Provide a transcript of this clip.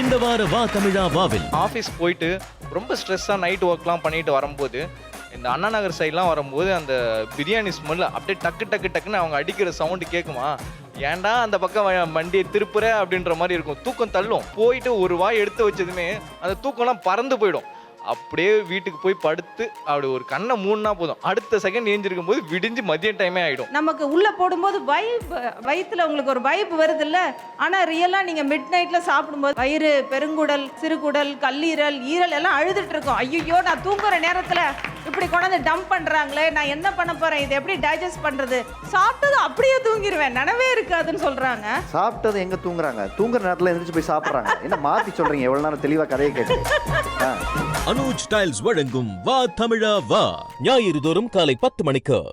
இந்த வார வா தமிழா வாவில். ஆஃபீஸ் போயிட்டு ரொம்ப ஸ்ட்ரெஸ்ஸாக நைட் ஒர்க்லாம் பண்ணிட்டு வரும்போது இந்த அண்ணா நகர் சைட்லாம் வரும்போது அந்த பிரியாணி ஸ்மெல் அப்படியே டக்கு டக்கு டக்குன்னு அவங்க அடிக்கிற சவுண்டு கேட்குமா ஏன்டா அந்த பக்கம் வண்டியை திருப்புற அப்படின்ற மாதிரி இருக்கும். தூக்கம் தள்ளும். போயிட்டு ஒரு வாய் எடுத்து வச்சதுமே அந்த தூக்கம்லாம் பறந்து போயிடும். அப்படியே வீட்டுக்கு போய் படுத்து அப்படி ஒரு கண்ணை மூணுனா போதும். அடுத்த செகண்ட் ஏஞ்சிருக்கும் போது விடிஞ்சு மதிய டைமே ஆயிடும். நமக்கு உள்ள போடும்போது வைப் வயித்துல உங்களுக்கு ஒரு வைப் வருது இல்ல ஆனா ரியலா நீங்க மிட் நைட்ல சாப்பிடும்போது வயிறு பெருங்குடல் சிறுகுடல் கல்லீரல் ஈரல் எல்லாம் அழுதுட்டு இருக்கும். ஐயோ நான் தூங்குற நேரத்துல இப்படி கொண்டாந்து டம்ப் பண்றாங்களே நான் என்ன பண்ண போறேன்? இதை எப்படி டைஜஸ்ட் பண்றது? சாப்பிட்டது அப்படியே தூங்கிடுவேன் நனவே இருக்காதுன்னு சொல்றாங்க. சாப்பிட்டது எங்க தூங்குறாங்க? தூங்குற நேரத்துல எந்திரிச்சு போய் சாப்பிடுறாங்க. என்ன மாத்தி சொல்றீங்க? எவ்வளவு நேரம் தெளிவா கதையை கேட்டு ஆ. அனுஜ் டைல்ஸ் வழங்கும் வா தமிழா வா. ஞாயிறு தோறும் காலை பத்து மணிக்கு.